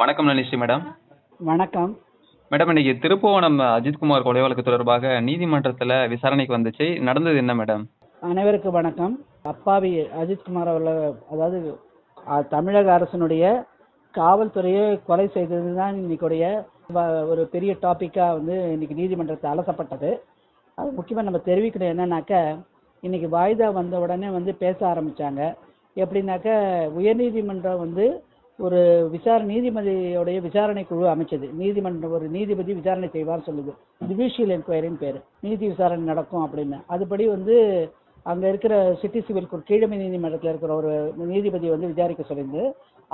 வணக்கம் நனிஸ்ரீ மேடம். வணக்கம். மேடம் இன்னைக்கு திருப்புவனம் அஜித்குமார் கொலை வழக்கு தொடர்பாக நீதிமன்றத்தில் விசாரணைக்கு வந்துச்சு. நடந்தது என்ன மேடம்? அனைவருக்கும் வணக்கம். அப்பாவி அஜித்குமார் அவர்கள் அதாவது அ, தமிழக அரசினுடைய காவல்துறையை கொலை செய்தது தான் இன்னைக்குடைய வ- ஒரு பெரிய டாப்பிக்காக வந்து இன்னைக்கு நீதிமன்றத்தில் அலசப்பட்டது. அது முக்கியமாக நம்ம தெரிவிக்கணும் என்னன்னாக்க இன்னைக்கு வாய்தா வந்த உடனே வந்து பேச ஆரம்பிச்சாங்க. எப்படின்னாக்க உயர்நீதிமன்றம் வந்து ஒரு விசாரணை நீதிபதியோடைய விசாரணை குழு அமைச்சது. நீதிமன்றம் ஒரு நீதிபதி விசாரணை செய்வார் சொல்லுது. ஜுடிஷியல் என்கொயரின்னு பேர். நீதி விசாரணை நடக்கும் அப்படின்னு. அதுபடி வந்து அங்கே இருக்கிற சிட்டி சிவில் கோர்ட் கீழமை நீதிமன்றத்தில் இருக்கிற ஒரு நீதிபதி வந்து விசாரிக்க சொல்லியிருந்து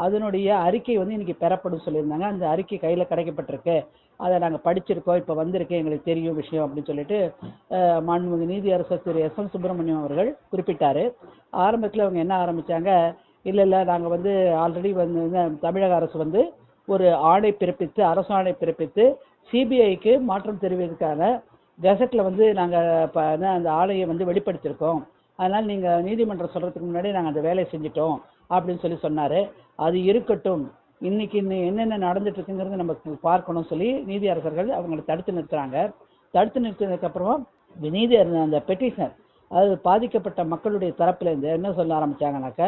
அதனுடைய அறிக்கை வந்து இன்னைக்கு பெறப்படும் சொல்லியிருந்தாங்க. அந்த அறிக்கை கையில் கிடைக்கப்பட்டிருக்கு. அதை நாங்கள் படிச்சிருக்கோம். இப்போ வந்திருக்கு. எங்களுக்கு தெரியும் விஷயம் அப்படின்னு சொல்லிட்டு மாண்புமிகு நீதி அரசர் திரு எஸ் எம் சுப்பிரமணியம் அவர்கள் குறிப்பிட்டார். ஆரம்பத்தில் அவங்க என்ன ஆரம்பித்தாங்க இல்லை இல்லை நாங்கள் வந்து ஆல்ரெடி வந்து இந்த தமிழக அரசு வந்து ஒரு ஆணை பிறப்பித்து அரசு ஆணை பிறப்பித்து சிபிஐக்கு மாற்றம் தெரிவிக்கிறதுக்கான கெசட்டில் வந்து நாங்கள் இப்போ என்ன அந்த ஆணையை வந்து வெளிப்படுத்தியிருக்கோம். அதனால் நீங்கள் நீதிமன்றம் சொல்கிறதுக்கு முன்னாடி நாங்கள் அந்த வேலையை செஞ்சிட்டோம் அப்படின்னு சொல்லி சொன்னார். அது இருக்கட்டும். இன்னைக்கு இன்னும் என்னென்ன நடந்துட்டு இருக்குங்கிறது நம்ம பார்க்கணும் சொல்லி நீதி அரசர்கள் அவங்களை தடுத்து நிறுத்துறாங்க. தடுத்து நிறுத்தினதுக்கப்புறமா நீதி அந்த பெட்டிஷனர் அதாவது பாதிக்கப்பட்ட மக்களுடைய தரப்புல இருந்து என்ன சொல்ல ஆரம்பிச்சாங்கனாக்க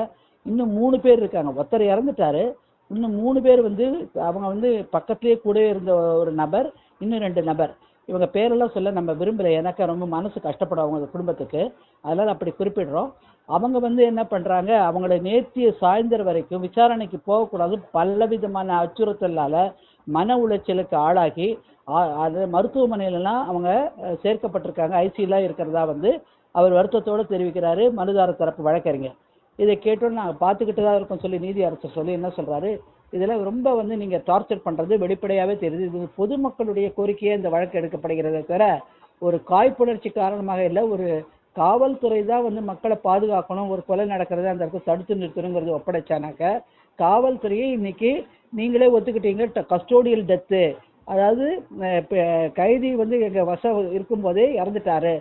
இன்னும் மூணு பேர் இருக்காங்க. ஒருத்தர் இறந்துட்டாரு. இன்னும் மூணு பேர் வந்து அவங்க வந்து பக்கத்துலேயே கூட இருந்த ஒரு நபர் இன்னும் ரெண்டு நபர். இவங்க பேரெல்லாம் சொல்ல நம்ம விரும்பலை. எனக்கு ரொம்ப மனசு கஷ்டப்படும் அவங்க குடும்பத்துக்கு. அதனால் அப்படி குறிப்பிடுறோம். அவங்க வந்து என்ன பண்ணுறாங்க அவங்கள நேர்த்திய சாயந்தரம் வரைக்கும் விசாரணைக்கு போகக்கூடாது. பல விதமான அச்சுறுத்தலால் மன உளைச்சலுக்கு ஆளாகி அது மருத்துவமனையிலலாம் அவங்க சேர்க்கப்பட்டிருக்காங்க. ஐசியெலாம் இருக்கிறதா வந்து அவர் வருத்தத்தோடு தெரிவிக்கிறாரு. மனுதார தரப்பு வழக்கறிஞர். இதை கேட்டோன்னு நாங்கள் பார்த்துக்கிட்டு தான் இருக்கோம் சொல்லி நீதி அரசர் சொல்லி என்ன சொல்கிறாரு இதெல்லாம் ரொம்ப வந்து நீங்கள் டார்ச்சர் பண்ணுறது வெளிப்படையாகவே தெரியுது. இது பொதுமக்களுடைய கோரிக்கையே இந்த வழக்கு எடுக்கப்படுகிறது தவிர ஒரு காய்ப்புணர்ச்சி காரணமாக இல்லை ஒரு காவல்துறை தான் வந்து மக்களை பாதுகாக்கணும் ஒரு கொலை நடக்கிறத அந்த இடத்துல தடுத்து நிறுத்தணுங்கிறது ஒப்படைச்சானாக்க காவல்துறையை இன்னைக்கு நீங்களே ஒத்துக்கிட்டீங்க கஸ்டோடியல் டெத்து அதாவது கைதி வந்து எங்கள் வசம் இருக்கும்போதே இறந்துட்டாரு.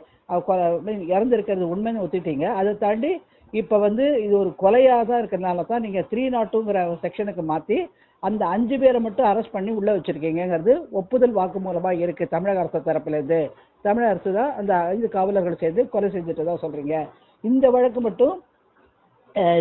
இறந்துருக்கிறது உண்மைன்னு ஒத்துக்கிட்டீங்க. அதை தாண்டி இப்போ வந்து இது ஒரு கொலையாக தான் இருக்கிறனால தான் நீங்கள் த்ரீ நாட்டுங்கிற செக்ஷனுக்கு மாற்றி அந்த அஞ்சு பேரை மட்டும் அரெஸ்ட் பண்ணி உள்ளே வச்சுருக்கீங்கிறது ஒப்புதல் வாக்குமூலமா இருக்குது தமிழக அரசு தரப்புலேருந்து. தமிழக அரசு தான் அந்த ஐந்து காவலர்கள் சேர்ந்து கொலை செஞ்சுட்டு தான் சொல்கிறீங்க இந்த வழக்கு மட்டும்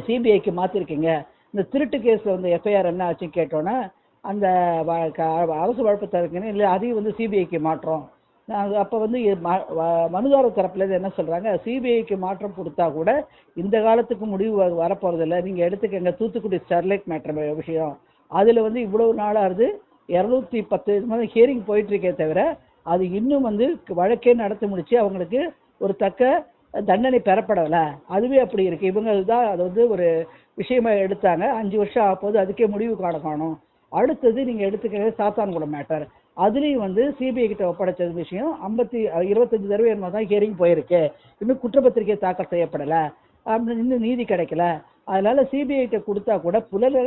சிபிஐக்கு மாற்றிருக்கீங்க இந்த திருட்டு கேஸில் வந்து எஃப்ஐஆர் என்ன ஆச்சு கேட்டோன்னே அந்த வ- க- அரசு வழக்கு தருக்குன்னு இல்லை அதையும் வந்து சிபிஐக்கு மாற்றோம். அப்போ வந்து ம- மனுதாரர் தரப்புல என்ன சொல்கிறாங்க சிபிஐக்கு மாற்றம் கொடுத்தா கூட இந்த காலத்துக்கு முடிவு வ- நீங்கள் எடுத்துக்கங்க. தூத்துக்குடி ஸ்டெர்லைட் மேட்ரு விஷயம். அதில் வந்து இவ்வளவு நாளாகுது இரநூத்தி பத்து மாதிரி ஹியரிங் போயிட்டுருக்கே தவிர அது இன்னும் வந்து வழக்கே நடத்தி முடிச்சு அவங்களுக்கு ஒரு தக்க தண்டனை பெறப்படலை. அதுவே அப்படி இருக்குது இவங்க தான் அது வந்து ஒரு விஷயமா எடுத்தாங்க. அஞ்சு வருஷம் ஆகும்போது போது அதுக்கே முடிவு காண காணும். அடுத்தது நீங்கள் எடுத்துக்கிறது சாத்தான்குளம் மேட்டர். அதுலேயும் வந்து சிபிஐ கிட்ட ஒப்படைச்சது விஷயம் ஐம்பத்தி இருபத்தஞ்சு தடவை என்ன தான் ஹியரிங் போயிருக்கு. இன்னும் குற்றப்பத்திரிகை தாக்கல் செய்யப்படலை. அப்படின்னு இன்னும் நீதி கிடைக்கல. அதனால சிபிஐ கிட்ட கொடுத்தா கூட புலர்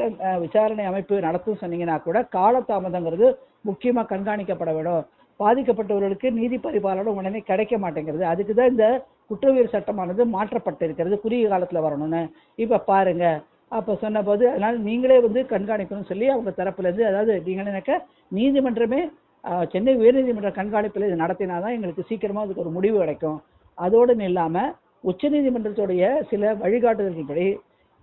விசாரணை அமைப்பு நடத்தும் சொன்னீங்கன்னா கூட காலதாமதங்கிறது முக்கியமாக கண்காணிக்கப்பட வேண்டும் பாதிக்கப்பட்டவர்களுக்கு நீதி பரிபாலனை உடனே கிடைக்க மாட்டேங்கிறது. அதுக்கு தான் இந்த குற்றவியல் சட்டமானது மாற்றப்பட்டிருக்கிறது. குறுகிய காலத்தில் வரணும்னு. இப்போ பாருங்கள் அப்போ சொன்னபோது அதனால் நீங்களே வந்து கண்காணிக்கணும்னு சொல்லி அவங்க தரப்புலேருந்து இருந்து அதாவது எனக்கு நீதிமன்றமே சென்னை உயர்நீதிமன்ற கண்காணிப்பில் இது நடத்தினாதான் எங்களுக்கு சீக்கிரமாக அதுக்கு ஒரு முடிவு கிடைக்கும். அதோடு இல்லாமல் உச்சநீதிமன்றத்துடைய சில வழிகாட்டுதல்படி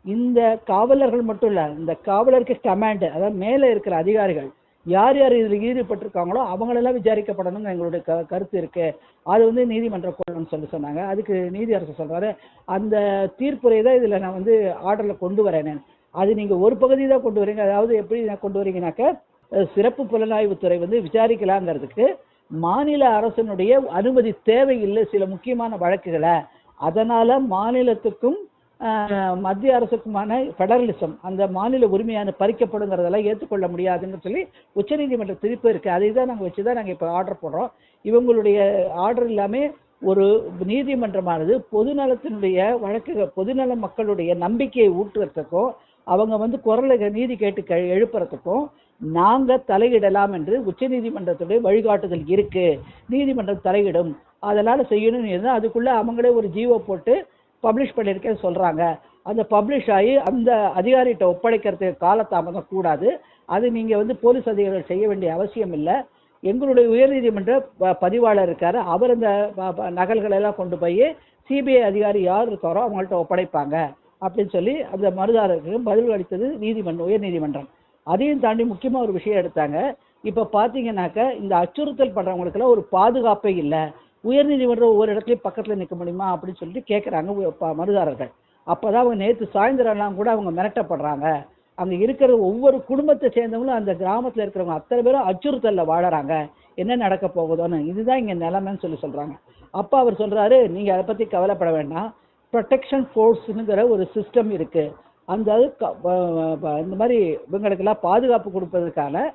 இந்த காவலர்கள் மட்டும் இல்லை இந்த காவலருக்கு கமாண்டு அதாவது மேலே இருக்கிற அதிகாரிகள் யார் யார் இதில் ஈடுபட்டிருக்காங்களோ அவங்களெல்லாம் விசாரிக்கப்படணும்னு எங்களுடைய க கருத்து இருக்கு. அது வந்து நீதிமன்ற கோணம்னு சொல்லி சொன்னாங்க. அதுக்கு நீதி அரசு சொல்றாரு. அந்த தீர்ப்புரை தான் இதில் நான் வந்து ஆர்டரில் கொண்டு வரேன் அது நீங்கள் ஒரு பகுதி தான் கொண்டு வரீங்க. அதாவது எப்படி நான் கொண்டு வரீங்கனாக்க சிறப்பு புலனாய்வுத்துறை வந்து விசாரிக்கலாங்கிறதுக்கு மாநில அரசனுடைய அனுமதி தேவையில்லை சில முக்கியமான வழக்குகளை. அதனால மாநிலத்துக்கும் மத்திய அரசுக்குமான ஃபெடரலிசம் அந்த மாநில உரிமையான பறிக்கப்படுங்கிறதெல்லாம் ஏற்றுக்கொள்ள முடியாதுன்னு சொல்லி உச்சநீதிமன்ற திருப்பு இருக்குது அதை தான் நாங்கள் வச்சு தான் நாங்கள் இப்போ ஆர்டர் போடுறோம். இவங்களுடைய ஆர்டர் இல்லாமல் ஒரு நீதிமன்றமானது. பொதுநலத்தினுடைய வழக்கு பொதுநல மக்களுடைய நம்பிக்கையை ஊட்டுறதுக்கும் அவங்க வந்து குரலை நீதி கேட்டு க எழுப்புறதுக்கும் நாங்கள் தலையிடலாம் என்று உச்சநீதிமன்றத்துடைய வழிகாட்டுதல் இருக்குது நீதிமன்றம் தலையிடும். அதனால் செய்யணும்னு இருந்தால் அதுக்குள்ளே அவங்களே ஒரு ஜீவோ போட்டு பப்ளிஷ் பண்ணியிருக்கேன்னு சொல்கிறாங்க அந்த பப்ளிஷ் ஆகி அந்த அதிகாரிகிட்ட ஒப்படைக்கிறதுக்கு காலதாமதம் கூடாது. அது நீங்கள் வந்து போலீஸ் அதிகாரிகள் செய்ய வேண்டிய அவசியம் இல்லை. எங்களுடைய உயர்நீதிமன்ற பதிவாளர் இருக்கார். அவர் இந்த நகல்களை எல்லாம் கொண்டு போய் சிபிஐ அதிகாரி யார் இருக்காரோ அவங்கள்ட்ட ஒப்படைப்பாங்க அப்படின்னு சொல்லி அந்த மனுதாரருக்கு பதில் அளித்தது நீதிமன்றம். உயர்நீதிமன்றம் அதையும் தாண்டி முக்கியமாக ஒரு விஷயம் எடுத்தாங்க. இப்போ பார்த்தீங்கன்னாக்க இந்த அச்சுறுத்தல் பண்றவங்களுக்குலாம் ஒரு பாதுகாப்பே இல்லை. உயர்நீதிமன்றம் ஒவ்வொரு இடத்துலையும் பக்கத்துல நிற்க முடியுமா அப்படின்னு சொல்லிட்டு கேட்குறாங்க மனுதாரர்கள். அப்போ தான் அவங்க நேற்று சாயந்தரம்லாம் கூட அவங்க மிரட்டப்படுறாங்க. அங்கே இருக்கிற ஒவ்வொரு குடும்பத்தை சேர்ந்தவங்களும் அந்த கிராமத்தில் இருக்கிறவங்க அத்தனை பேரும் அச்சுறுத்தலில் வாழறாங்க. என்ன நடக்க போகுதோன்னு. இதுதான் இங்கே நிலைமைன்னு சொல்லி சொல்கிறாங்க அப்போ அவர் சொல்றாரு நீங்கள் அதை பற்றி கவலைப்பட வேண்டாம். ப்ரொடெக்ஷன் ஃபோர்ஸுங்கிற ஒரு சிஸ்டம் இருக்கு. அந்த க- இந்த மாதிரி இவங்களுக்கெல்லாம் பாதுகாப்பு கொடுப்பதற்கான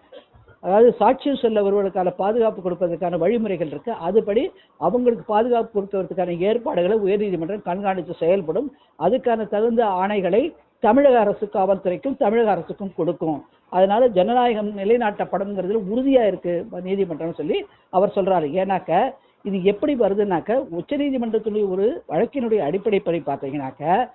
அதாவது சாட்சியம் சொல்ல வருவதற்கான பாதுகாப்பு கொடுப்பதற்கான வழிமுறைகள் இருக்கு. அதுபடி அவங்களுக்கு பாதுகாப்பு கொடுப்பதற்கான ஏற்பாடுகளை உயர்நீதிமன்றம் கண்காணித்து செயல்படும். அதுக்கான தகுந்த ஆணைகளை தமிழக அரசு காவல்துறைக்கும் தமிழக அரசுக்கும் கொடுக்கும். அதனால ஜனநாயகம் நிலைநாட்டப்படும்ங்கிறதுல உறுதியா இருக்கு நீதிமன்றம் சொல்லி அவர் சொல்றாரு. ஏன்னாக்க இது எப்படி வருதுன்னாக்க உச்சநீதிமன்றத்துடைய ஒரு வழக்கினுடைய அடிப்படைப்படி பார்த்தீங்கன்னாக்க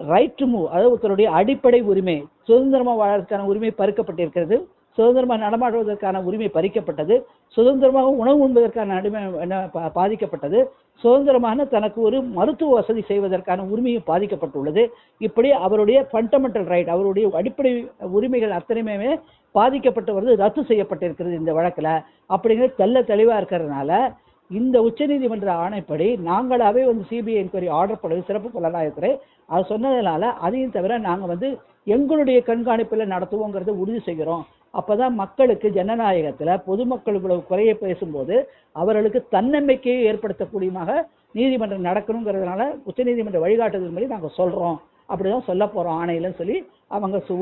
ரைட் டு மூவ் அதாவது ஒருத்தருடைய அடிப்படை உரிமை சுதந்திரமா வாழறதுக்கான உரிமை பறிக்கப்பட்டிருக்கிறது. சுதந்திரமாக நடமாடுவதற்கான உரிமை பறிக்கப்பட்டது. சுதந்திரமாக உணவு உண்பதற்கான அடிமை பா- பாதிக்கப்பட்டது. சுதந்திரமான தனக்கு ஒரு மருத்துவ வசதி செய்வதற்கான உரிமையும் பாதிக்கப்பட்டுள்ளது. இப்படி அவருடைய ஃபண்டமெண்டல் ரைட் அவருடைய அடிப்படை உரிமைகள் அத்தனையுமே பாதிக்கப்பட்டு வருது ரத்து செய்யப்பட்டிருக்கிறது இந்த வழக்கில். அப்படிங்கிறது தெள்ள தெளிவாக இருக்கிறதுனால இந்த உச்சநீதிமன்ற ஆணைப்படி நாங்களாகவே வந்து சிபிஐ என்கொயரி ஆர்டர் பண்ணுது சிறப்பு புலனாய்வுத்துறை. அது சொன்னதுனால அதையும் தவிர நாங்கள் வந்து எங்களுடைய கண்காணிப்பில் நடத்துவோங்கிறத உறுதி செய்கிறோம். அப்பதான் மக்களுக்கு ஜனநாயகத்தில் பொதுமக்கள் இவ்வளவு குறைய பேசும்போது அவர்களுக்கு தன்னம்பிக்கையை ஏற்படுத்தக்கூடியமாக நீதிமன்றம் நடக்கணுங்கிறதுனால உச்சநீதிமன்ற வழிகாட்டுதல்படி சொல்கிறோம் அப்படி தான் சொல்ல போகிறோம் ஆணையிலன்னு சொல்லி அவங்க சு-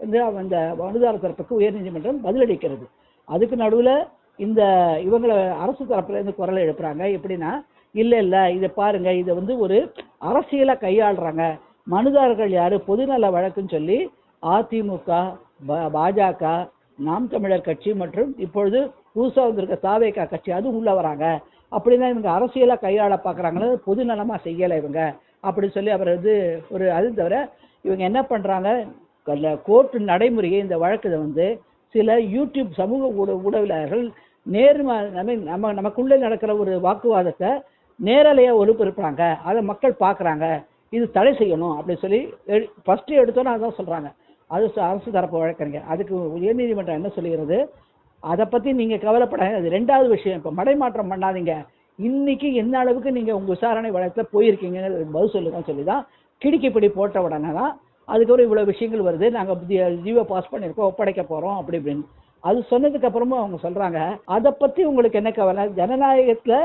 வந்து அந்த மனுதார தரப்புக்கு உயர்நீதிமன்றம் பதிலளிக்கிறது. அதுக்கு நடுவில் இந்த இவங்களை அரசு தரப்புலேருந்து குரல் எழுப்புறாங்க. எப்படின்னா இல்லை இல்லை இதை பாருங்கள் இதை வந்து ஒரு அரசியலாக கையாளுறாங்க. மனுதாரர்கள் யார்? பொதுநல வழக்குன்னு சொல்லி அதிமுக பாஜக நாம் தமிழர் கட்சி மற்றும் இப்பொழுது புதுசாக வந்திருக்க சாவேக்கா கட்சி அதுவும் உள்ளே வராங்க. அப்படின்னா இவங்க அரசியலாக கையாள பார்க்குறாங்கன்னு பொது நலமாக செய்யலை இவங்க. அப்படின்னு சொல்லி அவர் வந்து ஒரு அது தவிர இவங்க என்ன பண்ணுறாங்க கோர்ட்டு நடைமுறையை இந்த வழக்கில் வந்து சில யூடியூப் சமூக ஊட ஊடகவியலாளர்கள் நேர்ம நம்ம நம்ம நமக்குள்ளே நடக்கிற ஒரு வாக்குவாதத்தை நேரலையாக ஒழுப்பிருப்பாங்க அதை மக்கள் பார்க்குறாங்க இது தடை செய்யணும் அப்படின்னு சொல்லி ஃபஸ்ட்டு எடுத்தோன்னே அதான் சொல்கிறாங்க அது அரசு தரப்பு வழக்கறிஞர். அதுக்கு உயர்நீதிமன்றம் என்ன சொல்லுகிறது? அதை பற்றி நீங்கள் கவலைப்படாது அது ரெண்டாவது விஷயம். இப்போ மடைமாற்றம் பண்ணாதீங்க. இன்னைக்கு என்ன அளவுக்கு நீங்கள் உங்கள் விசாரணை வழக்கில் போயிருக்கீங்க பதில் சொல்லுங்கன்னு சொல்லி தான் கிடுக்கிப்பிடி போட்ட உடனே தான் அதுக்கப்புறம் இவ்வளோ விஷயங்கள் வருது. நாங்கள் ஜீவோ பாஸ் பண்ணியிருக்கோம் ஒப்படைக்க போகிறோம் அப்படி இப்படின்னு. அது சொன்னதுக்கு அப்புறமும் அவங்க சொல்கிறாங்க அதை பற்றி உங்களுக்கு என்ன கவலை? ஜனநாயகத்தில்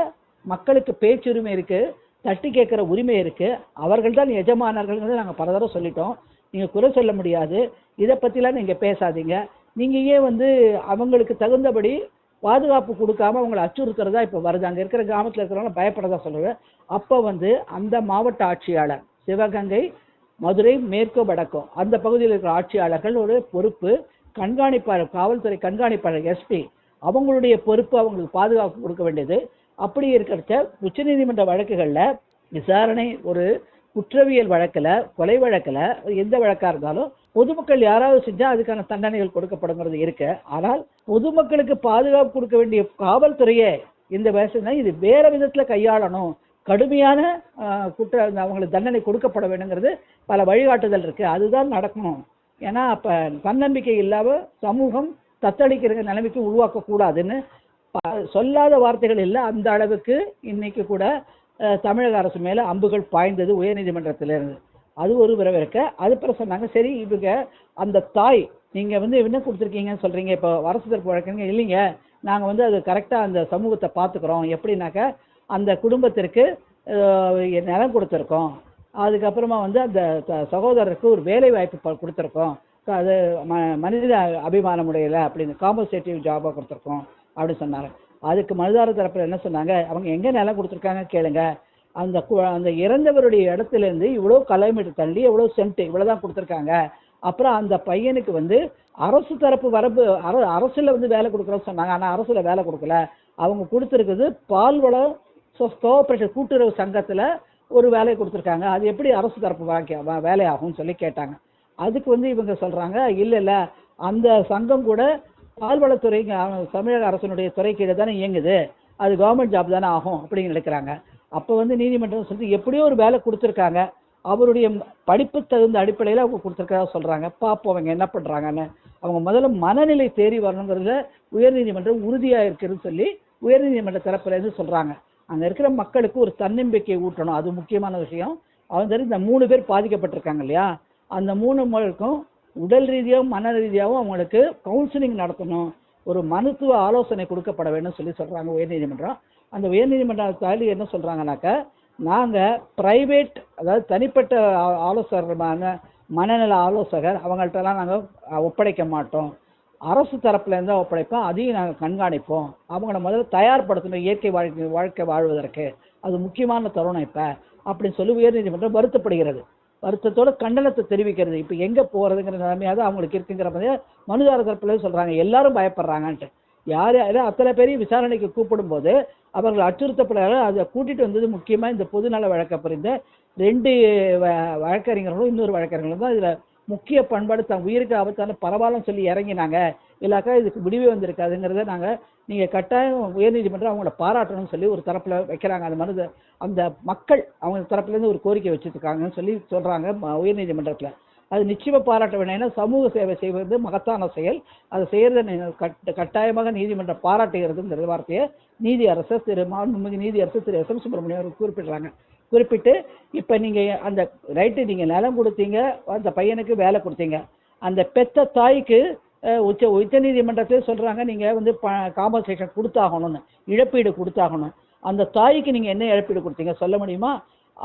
மக்களுக்கு பேச்சுரிமை இருக்குது தட்டி கேட்குற உரிமை இருக்குது அவர்கள் தான் எஜமானர்கள் நாங்கள் பல தடவை சொல்லிட்டோம். நீங்கள் குறை சொல்ல முடியாது. இதை பற்றிலாம் நீங்கள் பேசாதீங்க. நீங்கள் ஏன் வந்து அவங்களுக்கு தகுந்தபடி பாதுகாப்பு கொடுக்காம அவங்களை அச்சுறுத்துறதா இப்போ வருது. அங்கே இருக்கிற கிராமத்தில் இருக்கிறவங்க பயப்படதா சொல்லுவேன் அப்போ வந்து அந்த மாவட்ட ஆட்சியாளர் சிவகங்கை மதுரை மேற்கு வடக்கும் அந்த பகுதியில் இருக்கிற ஆட்சியாளர்கள் ஒரு பொறுப்பு கண்காணிப்பாளர் காவல்துறை கண்காணிப்பாளர் எஸ்பி அவங்களுடைய பொறுப்பு அவங்களுக்கு பாதுகாப்பு கொடுக்க வேண்டியது. அப்படி இருக்கிறச்ச உச்சநீதிமன்ற வழக்குகளில் விசாரணை ஒரு குற்றவியல் வழக்கில் கொலை வழக்கில் எந்த வழக்கா இருந்தாலும் பொதுமக்கள் யாராவது செஞ்சால் அதுக்கான தண்டனைகள் கொடுக்கப்படுங்கிறது இருக்கு. ஆனால் பொதுமக்களுக்கு பாதுகாப்பு கொடுக்க வேண்டிய காவல்துறையே இந்த வயசுல இது வேற விதத்துல கையாளணும். கடுமையான ஆஹ், குற்ற அவங்களுக்கு தண்டனை கொடுக்கப்பட வேணுங்கிறது பல வழிகாட்டுதல் இருக்கு. அதுதான் நடக்கணும். ஏன்னா அப்ப தன்னம்பிக்கை இல்லாம சமூகம் தத்தளிக்கிற நிலைமைக்கு உருவாக்க கூடாதுன்னு சொல்லாத வார்த்தைகள் இல்லை. அந்த அளவுக்கு இன்னைக்கு கூட தமிழக அரசு மேலே அம்புகள் பாய்ந்தது உயர்நீதிமன்றத்திலிருந்து அது ஒரு வரவேற்க இருக்க அது பிறகு சொன்னாங்க சரி இவங்க அந்த தாய் நீங்கள் வந்து என்ன கொடுத்துருக்கீங்கன்னு சொல்கிறீங்க இப்போ அரசு தரப்பு வழக்குங்க இல்லைங்க. நாங்கள் வந்து அது கரெக்டாக அந்த சமூகத்தை பார்த்துக்குறோம். எப்படின்னாக்க அந்த குடும்பத்திற்கு நிலம் கொடுத்துருக்கோம். அதுக்கப்புறமா வந்து அந்த சகோதரருக்கு ஒரு வேலை வாய்ப்பு கொடுத்துருக்கோம். அது ம- மனித அபிமானம் உடையல அப்படின்னு காம்பன்சேட்டிவ் ஜாபாக கொடுத்துருக்கோம். அப்படின்னு சொன்னாங்க. அதுக்கு மனுதார தரப்பில் என்ன சொன்னாங்க? அவங்க எங்கே நிலம் கொடுத்துருக்காங்க கேளுங்க. அந்த கு- அந்த இறந்தவருடைய இடத்துல இருந்து கிலோமீட்டர் தள்ளி எவ்வளவு சென்ட் இவ்வளவுதான் கொடுத்துருக்காங்க. அப்புறம் அந்த பையனுக்கு வந்து அரசு தரப்பு வரப்பு அர- அரசில் வந்து வேலை கொடுக்குறோன்னு சொன்னாங்க. ஆனால் அரசில் வேலை கொடுக்கல. அவங்க கொடுத்துருக்குது பால்வளம் கோஆபரேட்டிவ் கூட்டுறவு சங்கத்தில் ஒரு வேலையை கொடுத்துருக்காங்க. அது எப்படி அரசு தரப்பு வாக்கிய வேலையாகும்னு சொல்லி கேட்டாங்க. அதுக்கு வந்து இவங்க சொல்கிறாங்க இல்லை இல்லை. அந்த சங்கம் கூட பால்வளத்துறை தமிழக அரசனுடைய துறை கீழே தானே இயங்குது. அது கவர்மெண்ட் ஜாப் தானே ஆகும் அப்படின்னு நினைக்கிறாங்க. அப்போ வந்து நீதிமன்றம் சொல்லி எப்படியோ ஒரு வேலை கொடுத்துருக்காங்க. அவருடைய படிப்பு தகுந்த அடிப்படையில் அவங்க கொடுத்துருக்கதா சொல்கிறாங்க பார்ப்போம் அவங்க என்ன பண்ணுறாங்கன்னு அவங்க முதல்ல மனநிலை தேறி வரணுங்கிறதுல உயர்நீதிமன்றம் உறுதியாக இருக்குதுன்னு சொல்லி உயர்நீதிமன்ற தரப்புலேருந்து சொல்கிறாங்க அங்கே இருக்கிற மக்களுக்கு ஒரு தன்னம்பிக்கை ஊட்டணும். அது முக்கியமான விஷயம். அவங்க இந்த மூணு பேர் பாதிக்கப்பட்டிருக்காங்க இல்லையா? அந்த மூணு மக்களுக்கும் உடல் ரீதியாகவும் மன ரீதியாகவும் அவங்களுக்கு கவுன்சிலிங் நடத்தணும். ஒரு மருத்துவ ஆலோசனை கொடுக்கப்பட வேண்டும் சொல்லி சொல்கிறாங்க உயர்நீதிமன்றம். அந்த உயர்நீதிமன்ற தாலி என்ன சொல்கிறாங்கனாக்கா நாங்கள் ப்ரைவேட் அதாவது தனிப்பட்ட ஆலோசகர் மனநல ஆலோசகர் அவங்கள்ட்டலாம் நாங்கள் ஒப்படைக்க மாட்டோம். அரசு தரப்புலேருந்து ஒப்படைப்போம் அதையும் நாங்கள் கண்காணிப்போம். அவங்கள முதல்ல தயார்படுத்தணும் இயற்கை வாழ்க்கை வாழ்க்கை வாழ்வதற்கு. அது முக்கியமான தருணம் இப்போ. அப்படின்னு சொல்லி உயர்நீதிமன்றம் வருத்தப்படுகிறது. வருத்தத்தோட கண்டனத்தை தெரிவிக்கிறது. இப்போ எங்கே போகிறதுங்கிற நிலைமையாக அவங்களுக்கு இருக்குங்கிற மாதிரி மனுதார தரப்புல சொல்கிறாங்க எல்லாரும் பயப்படுறாங்கன்ட்டு. யார் யாரும் அத்தனை பேரையும் விசாரணைக்கு கூப்பிடும்போது அவர்கள் அச்சுறுத்தப்படாத அதை கூட்டிகிட்டு வந்தது முக்கியமாக இந்த பொதுநல வழக்க புரிந்த ரெண்டு வ- வழக்கறிஞர்களும் இன்னொரு வழக்கறிஞர்களும் தான் இதில் முக்கிய பண்பாடு தன் உயிருக்கு ஆபத்தான பரவாயில்லன்னு சொல்லி இறங்கினாங்க. இல்லாக்கா இதுக்கு விடிவே வந்திருக்காதுங்கிறத நாங்கள் நீங்கள் கட்டாயம் உயர்நீதிமன்றம் அவங்கள பாராட்டணும்னு சொல்லி ஒரு தரப்பில் வைக்கிறாங்க. அந்த மனது அந்த மக்கள் அவங்க தரப்புலேருந்து ஒரு கோரிக்கை வச்சுருக்காங்கன்னு சொல்லி சொல்கிறாங்க உயர்நீதிமன்றத்தில். அது நிச்சயமாக பாராட்ட வேண்டும் ஏன்னா சமூக சேவை செய்வது மகத்தான செயல். அதை செய்கிறத கட் கட்டாயமாக நீதிமன்றம் பாராட்டுகிறதுங்கிற வார்த்தையை நீதி அரசர் திரு மாண்புமிகு நீதி அரசர் திரு எஸ் எம் சுப்பிரமணியம் அவர்கள் குறிப்பிடுறாங்க. குறிப்பிட்டு இப்போ நீங்கள் அந்த ரைட்டு நீங்கள் நிலம் கொடுத்தீங்க அந்த பையனுக்கு வேலை கொடுத்தீங்க. அந்த பெத்த தாய்க்கு உச்ச உச்ச நீதிமன்றத்திலே சொல்கிறாங்க நீங்கள் வந்து ப காம்பன்சேஷன் கொடுத்தாகணும்னு இழப்பீடு கொடுத்தாகணும். அந்த தாய்க்கு நீங்கள் என்ன இழப்பீடு கொடுத்தீங்க சொல்ல முடியுமா?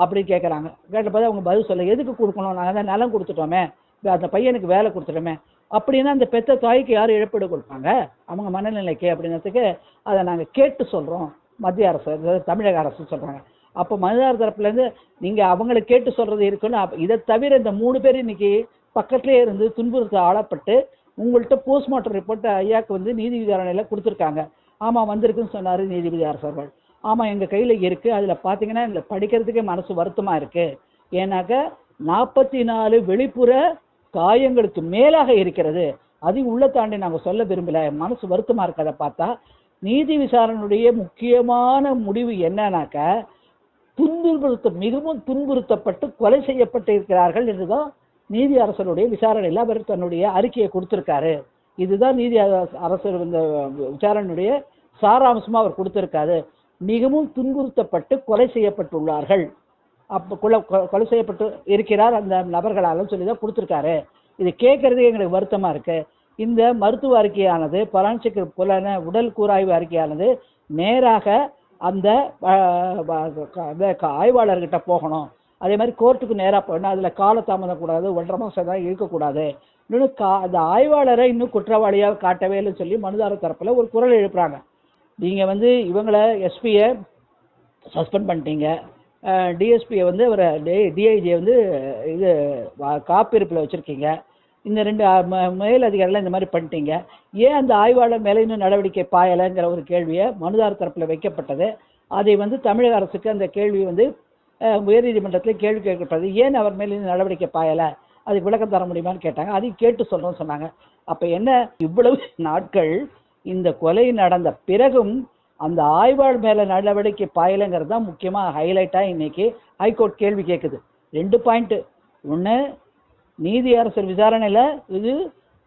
அப்படி கேட்குறாங்க கேட்ட போது அவங்க பதில் சொல்ல எதுக்கு கொடுக்கணும்? நாங்கள் தான் நிலம் கொடுத்துட்டோமே. அந்த பையனுக்கு வேலை கொடுத்துட்டோமே. அப்படின்னா அந்த பெத்த தாய்க்கு யார் இழப்பீடு கொடுப்பாங்க? அவங்க மனநிலைக்கு அப்படிங்கிறதுக்கு அதை நாங்கள் கேட்டு சொல்கிறோம் மத்திய அரசு தமிழக அரசு சொல்கிறாங்க அப்போ மனிதார் தரப்புலேருந்து நீங்கள் அவங்கள கேட்டு சொல்கிறது இருக்குன்னு இதை தவிர இந்த மூணு பேர் இன்னைக்கு பக்கத்துலேயே இருந்து துன்புறுத்த ஆளப்பட்டு உங்கள்கிட்ட போஸ்ட்மார்ட்டம் ரிப்போர்ட் ஐயாக்கு வந்து நீதி விசாரணையில் கொடுத்துருக்காங்க. ஆமாம் வந்திருக்குன்னு சொன்னார் நீதிபதி அரசர்கள் ஆமாம் எங்கள் கையில் இருக்குது அதில் பார்த்தீங்கன்னா இதில் படிக்கிறதுக்கே மனசு வருத்தமாக இருக்குது ஏன்னாக்க நாற்பத்தி நாலு வெளிப்புற காயங்களுக்கு மேலாக இருக்கிறது. அது உள்ள தாண்டி நாங்கள் சொல்ல விரும்பல. மனசு வருத்தமாக இருக்கிறத பார்த்தா நீதி விசாரணையுடைய முக்கியமான முடிவு என்னன்னாக்க துன்புறுத்த மிகவும் துன்புறுத்தப்பட்டு கொலை செய்யப்பட்டு இருக்கிறார்கள் என்றுதான் நீதி அரசருடைய விசாரணையில் அவர் தன்னுடைய அறிக்கையை கொடுத்திருக்காரு. இதுதான் நீதி அரசர் இந்த விசாரணையுடைய சாராம்சமாக அவர் கொடுத்திருக்காரு. மிகவும் துன்புறுத்தப்பட்டு கொலை செய்யப்பட்டுள்ளார்கள். அப்போ கொலை கொலை செய்யப்பட்டு இருக்கிறார் அந்த நபர்களாலும் சொல்லி தான் கொடுத்துருக்காரு. இது கேட்கறது எங்களுக்கு வருத்தமாக இருக்கு. இந்த மருத்துவ அறிக்கையானது பலான்சிக்கு புலன உடல் கூராய்வு அறிக்கையானது நேராக அந்த அந்த க- ஆய்வாளர்கிட்ட போகணும். அதே மாதிரி கோர்ட்டுக்கு நேராக போகணும். அதில் காலதாமதம் கூடாது ஒன்றரை மாதம் தான் இருக்கக்கூடாது. இன்னொன்று கா அந்த ஆய்வாளரை இன்னும் குற்றவாளியாக காட்டவே இல்லைன்னு சொல்லி மனுதாரர் தரப்பில் ஒரு குரல் எழுப்புறாங்க. நீங்கள் வந்து இவங்களை எஸ்பியை சஸ்பெண்ட் பண்ணிட்டீங்க. டிஎஸ்பியை வந்து அவரை டிஐஜியை வந்து இது வா- காப்பிருப்பில் வச்சுருக்கீங்க. இந்த ரெண்டு ம- மேல் அதிகாரிகள் இந்த மாதிரி பண்ணிட்டீங்க. ஏன் அந்த ஆய்வாளர் மேலே இன்னும் நடவடிக்கை பாயலைங்கிற ஒரு கேள்வியை மனுதார் தரப்பில் வைக்கப்பட்டது. அதை வந்து தமிழக அரசுக்கு அந்த கேள்வி வந்து உயர்நீதிமன்றத்தில் கேள்வி கேட்கப்பட்டது. ஏன் அவர் மேலே இன்னும் நடவடிக்கை பாயலை? அதுக்கு விளக்கம் தர முடியுமான்னு கேட்டாங்க. அதையும் கேட்டு சொல்கிறோம்னு சொன்னாங்க. அப்போ என்ன? இவ்வளவு நாட்கள் இந்த கொலை நடந்த பிறகும் அந்த ஆய்வாளர் மேலே நடவடிக்கை பாயலைங்கிறது தான் முக்கியமாக ஹைலைட்டாக இன்னைக்கு ஹைகோர்ட் கேள்வி கேட்குது ரெண்டு பாயிண்ட்டு ஒன்று நீதி அரசர் விசாரணையில் இது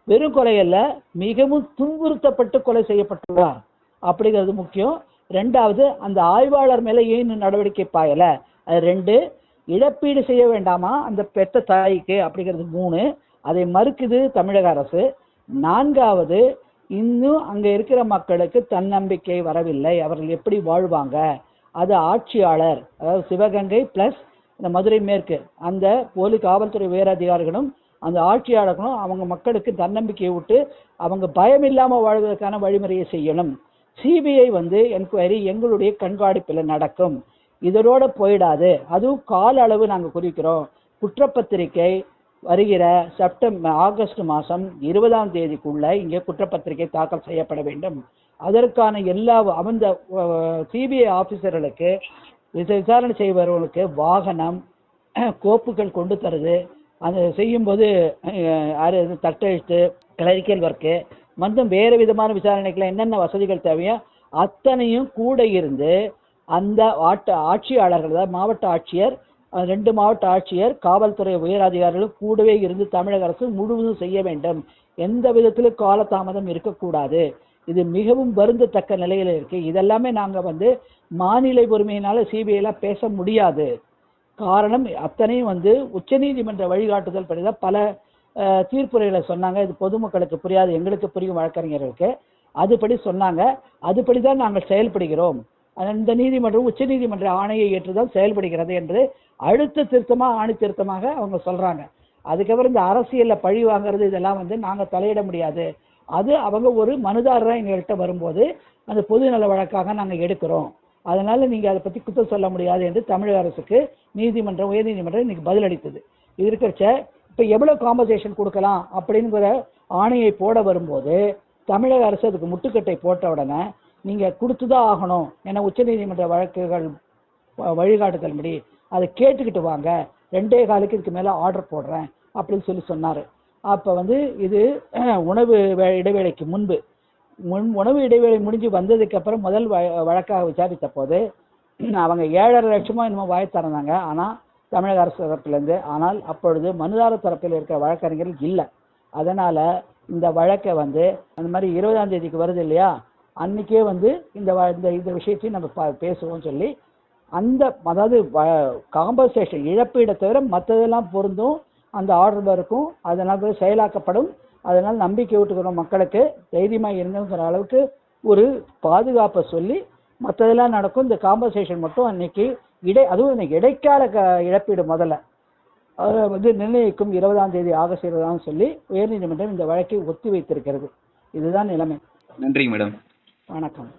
வெறும் கொலை அல்ல மிகவும் துன்புறுத்தப்பட்டு கொலை செய்யப்பட்டுள்ளார். அப்படிங்கிறது முக்கியம். ரெண்டாவது அந்த ஆய்வாளர் மேலே ஏன் நடவடிக்கை பாயலை? அது ரெண்டு இழப்பீடு செய்ய வேண்டாமா அந்த பெத்த தாய்க்கு? அப்படிங்கிறது மூணு அதை மறுக்குது தமிழக அரசு. நான்காவது இன்னும் அங்கே இருக்கிற மக்களுக்கு தன்னம்பிக்கை வரவில்லை. அவர்கள் எப்படி வாழ்வாங்க? அது ஆட்சியாளர் அதாவது சிவகங்கை ப்ளஸ் இந்த மதுரை மேற்கு அந்த போலி காவல்துறை உயரதிகாரிகளும் அந்த ஆட்சியாளர்களும் அவங்க மக்களுக்கு தன்னம்பிக்கையை விட்டு அவங்க பயம் இல்லாமல் வாழ்வதற்கான வழிமுறையை செய்யணும். சிபிஐ வந்து என்கொயரி எங்களுடைய கண்காணிப்பில் நடக்கும். இதனோட போயிடாது. அதுவும் கால அளவு நாங்கள் குறிக்கிறோம். குற்றப்பத்திரிக்கை வருகிற செப்டம்பர் ஆகஸ்ட் மாதம் இருபதாம் தேதிக்குள்ளே இங்கே குற்றப்பத்திரிகை தாக்கல் செய்யப்பட வேண்டும். அதற்கான எல்லா அந்த சிபிஐ ஆஃபீஸர்களுக்கு விச- விசாரணை செய்பவர்களுக்கு வாகனம் கோப்புகள் கொண்டு தருது. அந்த செய்யும்போது அது தட்டெழுத்து கிளரிக்கல் ஒர்க்கு மற்றும் வேறு விதமான விசாரணைகளை என்னென்ன வசதிகள் தேவையோ அத்தனையும் கூட இருந்து அந்த ஆட்ட ஆட்சியாளர்கள் அதாவது மாவட்ட ஆட்சியர் ரெண்டு மாவட்ட ஆட்சியர் காவல்துறை உயர் அதிகாரிகளும் கூடவே இருந்து தமிழக அரசு முழுவதும் செய்ய வேண்டும். எந்த விதத்திலும் காலதாமதம் இருக்கக்கூடாது. இது மிகவும் வருந்தத்தக்க நிலையில் இருக்கு. இதெல்லாமே நாங்கள் வந்து மாநில உரிமையினால் சிபிஐலாம் பேச முடியாது. காரணம் அத்தனையும் வந்து உச்சநீதிமன்ற வழிகாட்டுதல் படிதான் பல தீர்ப்புரைகளை சொன்னாங்க. இது பொதுமக்களுக்கு புரியாது எங்களுக்கு புரியும் வழக்கறிஞர்களுக்கு. அதுபடி சொன்னாங்க. அதுபடி தான் நாங்கள் செயல்படுகிறோம். அந்த நீதிமன்றம் உச்ச நீதிமன்ற ஆணையை ஏற்றுதான் செயல்படுகிறது என்று அழுத்த திருத்தமாக ஆணி திருத்தமாக அவங்க சொல்கிறாங்க அதுக்கப்புறம் இந்த அரசியலில் பழி வாங்குறது இதெல்லாம் வந்து நாங்கள் தலையிட முடியாது. அது அவங்க ஒரு மனுதாரராக எங்கள்கிட்ட வரும்போது அந்த பொது நல வழக்காக நாங்கள் எடுக்கிறோம். அதனால நீங்கள் அதை பற்றி குத்தம் சொல்ல முடியாது என்று தமிழக அரசுக்கு நீதிமன்றம் உயர்நீதிமன்றம் இன்னைக்கு பதிலளித்தது. இது இருக்கிறச்ச இப்போ எவ்வளோ காம்பன்சேஷன் கொடுக்கலாம் அப்படிங்கிற ஆணையை போட வரும்போது தமிழக அரசு அதுக்கு முட்டுக்கட்டை போட்ட உடனே நீங்கள் கொடுத்துதான் ஆகணும் ஏன்னா உச்சநீதிமன்ற வழக்குகள் வ- வழிகாட்டுதல்படி அதை கேட்டுக்கிட்டு வாங்க. ரெண்டே காலுக்கு இதுக்கு மேலே ஆர்டர் போடுறேன் அப்படின்னு சொல்லி சொன்னார். அப்போ வந்து இது உணவு வே- இடைவேளைக்கு முன்பு. முன் உணவு இடைவேளை முடிஞ்சு வந்ததுக்கு அப்புறம் முதல் வ- வழக்காக விசாரித்த போது அவங்க ஏழரை லட்சமோ என்னமோ வாய் திறந்தாங்க ஆனால் தமிழக அரசு தரப்பிலேருந்து ஆனால் அப்பொழுது மனுதாரர் தரப்பில் இருக்கிற வழக்கறிஞர்கள் இல்லை. அதனால் இந்த வழக்கை வந்து அந்த மாதிரி இருபதாம் தேதிக்கு வருது இல்லையா? அன்னைக்கே வந்து இந்த வ- இந்த இந்த விஷயத்தையும் நம்ம பா- பேசுவோம்னு சொல்லி அந்த அதாவது காம்பன்சேஷன் இழப்பீடை தவிர மற்றதெல்லாம் பொருந்தும். அந்த ஆர்டர் இருக்கும் அதனால் போய் செயலாக்கப்படும். அதனால் நம்பிக்கை விட்டுக்கிற மக்களுக்கு. தைரியமாக இருங்கிற அளவுக்கு ஒரு பாதுகாப்பை சொல்லி மற்றதெல்லாம் நடக்கும். இந்த காம்பன்சேஷன் மட்டும் அன்னைக்கு இடை அதுவும் இன்னைக்கு இடைக்கால க இழப்பீடு முதல்ல. வந்து நிர்ணயிக்கும் இருபதாம் தேதி ஆகஸ்ட் இருபதாம் சொல்லி உயர்நீதிமன்றம் இந்த வழக்கை ஒத்தி வைத்திருக்கிறது. இதுதான் நிலைமை. நன்றி மேடம். வணக்கம்.